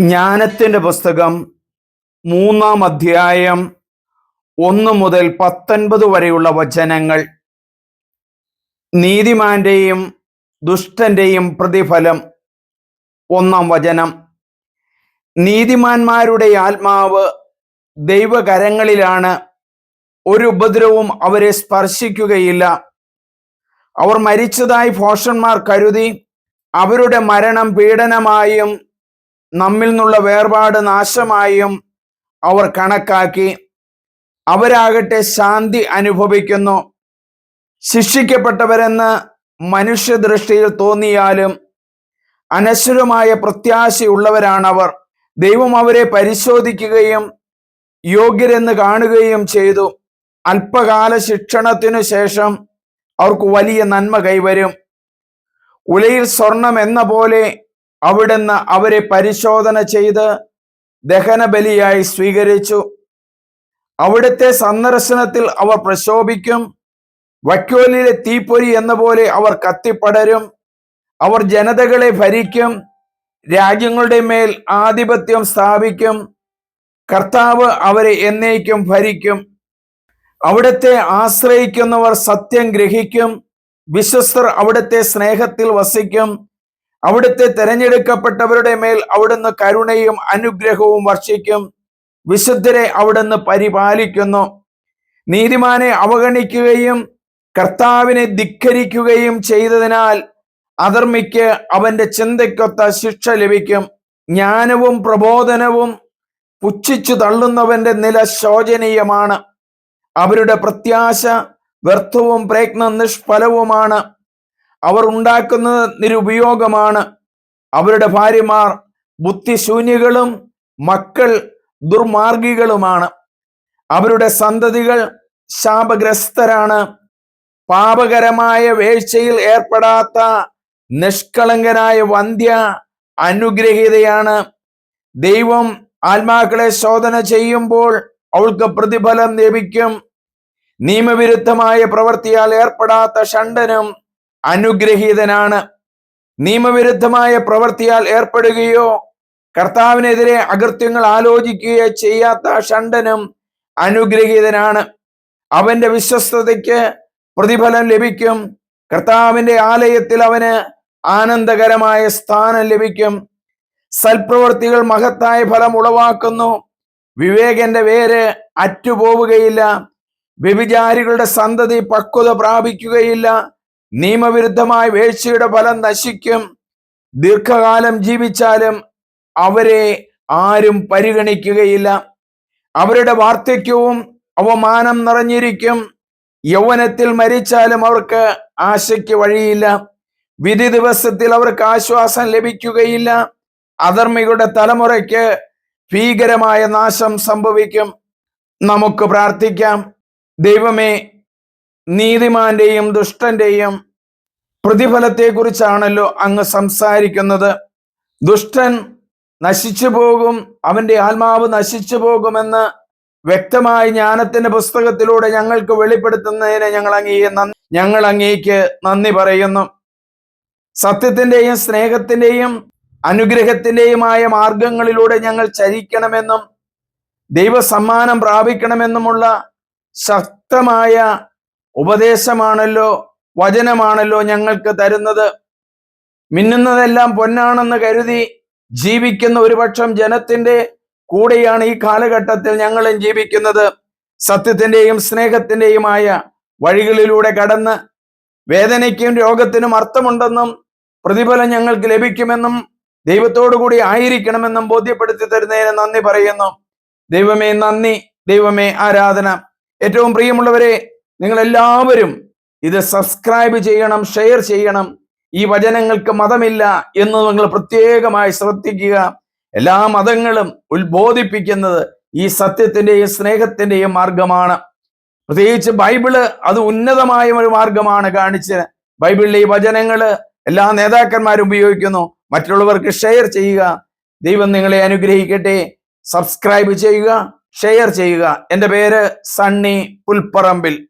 ജ്ഞാനത്തിന്റെ പുസ്തകം മൂന്നാം അധ്യായം ഒന്ന് മുതൽ പത്തൊൻപത് വരെയുള്ള വചനങ്ങൾ. നീതിമാന്റെയും ദുഷ്ടന്റെയും പ്രതിഫലം ഒന്നാം വചനം. നീതിമാന്മാരുടെ ആത്മാവ് ദൈവകരങ്ങളിലാണ്. ഒരു ഉപദ്രവവും അവരെ സ്പർശിക്കുകയില്ല. അവർ മരിച്ചതായി ഭോഷന്മാർ കരുതി അവരുടെ മരണം പീഡനമായും നമ്മിൽ നിന്നുള്ള വേർപാട് നാശമായും അവർ കണക്കാക്കി. അവരാകട്ടെ ശാന്തി അനുഭവിക്കുന്നു. ശിക്ഷിക്കപ്പെട്ടവരെന്ന് മനുഷ്യദൃഷ്ടിയിൽ തോന്നിയാലും അനശ്വരമായ പ്രത്യാശയുള്ളവരാണവർ ദൈവം അവരെ പരിശോധിക്കുകയും യോഗ്യരെന്ന് കാണുകയും ചെയ്തു. അല്പകാല ശിക്ഷണത്തിനു ശേഷം അവർക്ക് വലിയ നന്മ കൈവരും. ഉലയിൽ സ്വർണം എന്ന പോലെ അവിടുന്ന് അവരെ പരിശോധന ചെയ്ത് ദഹനബലിയായി സ്വീകരിച്ചു. അവിടുത്തെ സന്ദർശനത്തിൽ അവർ പ്രശോഭിക്കും. വക്കോലിലെ തീപ്പൊരി എന്ന പോലെ അവർ കത്തിപ്പടരും. അവർ ജനതകളെ ഭരിക്കും. രാജ്യങ്ങളുടെ മേൽ ആധിപത്യം സ്ഥാപിക്കും. കർത്താവ് അവരെ എന്നേക്കും ഭരിക്കും. അവിടത്തെ ആശ്രയിക്കുന്നവർ സത്യം ഗ്രഹിക്കും. വിശ്വസ്തർ അവിടുത്തെ സ്നേഹത്തിൽ വസിക്കും. അവിടുത്തെ തെരഞ്ഞെടുക്കപ്പെട്ടവരുടെ മേൽ അവിടുന്ന് കരുണയും അനുഗ്രഹവും വർഷിക്കും. വിശുദ്ധരെ അവിടുന്ന് പരിപാലിക്കുന്നു. നീതിമാനെ അവഗണിക്കുകയും കർത്താവിനെ ധിക്കരിക്കുകയും ചെയ്തതിനാൽ അധർമ്മിക്ക് അവന്റെ ചിന്തയ്ക്കൊത്ത ശിക്ഷ ലഭിക്കും. ജ്ഞാനവും പ്രബോധനവും പുച്ഛിച്ചു തള്ളുന്നവന്റെ നില ശോചനീയമാണ്. അവരുടെ പ്രത്യാശ വ്യർത്ഥവും പ്രയത്നം നിഷ്ഫലവുമാണ് അവർ ഉണ്ടാക്കുന്നത് നിരുപയോഗമാണ്. അവരുടെ ഭാര്യമാർ ബുദ്ധിശൂന്യകളും മക്കൾ ദുർമാർഗികളുമാണ്. അവരുടെ സന്തതികൾ ശാപഗ്രസ്തരാണ്. പാപകരമായ വേഴ്ചയിൽ ഏർപ്പെടാത്ത നിഷ്കളങ്കനായ വന്ധ്യ അനുഗ്രഹീതയാണ്. ദൈവം ആത്മാക്കളെ ശോധന ചെയ്യുമ്പോൾ അവൾക്ക് പ്രതിഫലം ലഭിക്കും. നിയമവിരുദ്ധമായ പ്രവൃത്തിയാൽ ഏർപ്പെടാത്ത ഷണ്ടനും അനുഗ്രഹീതനാണ്. നിയമവിരുദ്ധമായ പ്രവൃത്തിയാൽ ഏർപ്പെടുകയോ കർത്താവിനെതിരെ അകൃത്യങ്ങൾ ആലോചിക്കുകയോ ചെയ്യാത്ത ഷണ്ടനും അനുഗ്രഹീതനാണ്. അവന്റെ വിശ്വസ്തതയ്ക്ക് പ്രതിഫലം ലഭിക്കും. കർത്താവിന്റെ ആലയത്തിൽ അവന് ആനന്ദകരമായ സ്ഥാനം ലഭിക്കും. സൽപ്രവൃത്തികൾ മഹത്തായ ഫലം ഉളവാക്കുന്നു. വിവേകന്റെ വേര് അറ്റുപോവുകയില്ല. വ്യഭിചാരികളുടെ സന്തതി പക്വത പ്രാപിക്കുകയില്ല. നിയമവിരുദ്ധമായ വീഴ്ചയുടെ ഫലം നശിക്കും. ദീർഘകാലം ജീവിച്ചാലും അവരെ ആരും പരിഗണിക്കുകയില്ല. അവരുടെ വാർദ്ധക്യവും അവമാനം നിറഞ്ഞിരിക്കും. യൗവനത്തിൽ മരിച്ചാലും അവർക്ക് ആശയ്ക്ക് വഴിയില്ല. വിധി ദിവസത്തിൽ അവർക്ക് ആശ്വാസം ലഭിക്കുകയില്ല. അധർമ്മികളുടെ തലമുറയ്ക്ക് ഭീകരമായ നാശം സംഭവിക്കും. നമുക്ക് പ്രാർത്ഥിക്കാം. ദൈവമേ നീതിമാന്റെയും ദുഷ്ടന്റെയും പ്രതിഫലത്തെക്കുറിച്ചാണല്ലോ അങ്ങ് സംസാരിക്കുന്നത്. ദുഷ്ടൻ നശിച്ചു പോകും അവന്റെ ആത്മാവ് നശിച്ചു പോകുമെന്ന് വ്യക്തമായി ജ്ഞാനത്തിന്റെ പുസ്തകത്തിലൂടെ ഞങ്ങൾക്ക് വെളിപ്പെടുത്തുന്നതിന് ഞങ്ങൾ അങ്ങേ ഞങ്ങൾ അങ്ങേക്ക് നന്ദി പറയുന്നു. സത്യത്തിന്റെയും സ്നേഹത്തിന്റെയും അനുഗ്രഹത്തിന്റെയുമായ മാർഗങ്ങളിലൂടെ ഞങ്ങൾ ചരിക്കണമെന്നും ദൈവസമ്മാനം പ്രാപിക്കണമെന്നുമുള്ള ശക്തമായ ഉപദേശമാണല്ലോ വചനമാണല്ലോ ഞങ്ങൾക്ക് തരുന്നത്. മിന്നുന്നതെല്ലാം പൊന്നാണെന്ന് കരുതി ജീവിക്കുന്ന ഒരുപക്ഷം ജനത്തിന്റെ കൂടെയാണ് ഈ കാലഘട്ടത്തിൽ ഞങ്ങളും ജീവിക്കുന്നത്. സത്യത്തിന്റെയും സ്നേഹത്തിന്റെയുമായ വഴികളിലൂടെ കടന്ന് വേദനയ്ക്കും രോഗത്തിനും അർത്ഥമുണ്ടെന്നും പ്രതിഫലം ഞങ്ങൾക്ക് ലഭിക്കുമെന്നും ദൈവത്തോടു കൂടി ആയിരിക്കണമെന്നും ബോധ്യപ്പെടുത്തി തരുന്നതിന് നന്ദി പറയുന്നു. ദൈവമേ നന്ദി ദൈവമേ ആരാധന. ഏറ്റവും പ്രിയമുള്ളവരെ നിങ്ങൾ എല്ലാവരും ഇത് സബ്സ്ക്രൈബ് ചെയ്യണം ഷെയർ ചെയ്യണം. ഈ വചനങ്ങൾക്ക് മതമില്ല എന്ന് നിങ്ങൾ പ്രത്യേകമായി ശ്രദ്ധിക്കുക. എല്ലാ മതങ്ങളും ഉത്ബോധിപ്പിക്കുന്നത് ഈ സത്യത്തിന്റെയും സ്നേഹത്തിന്റെയും മാർഗമാണ്. പ്രത്യേകിച്ച് ബൈബിൾ അത് ഉന്നതമായ ഒരു മാർഗമാണ് കാണിച്ച് ബൈബിളിലെ ഈ വചനങ്ങൾ എല്ലാ നേതാക്കന്മാരും ഉപയോഗിക്കുന്നു. മറ്റുള്ളവർക്ക് ഷെയർ ചെയ്യുക. ദൈവം നിങ്ങളെ അനുഗ്രഹിക്കട്ടെ. സബ്സ്ക്രൈബ് ചെയ്യുക ഷെയർ ചെയ്യുക. എന്റെ പേര് സണ്ണി പുൽപ്പറമ്പിൽ.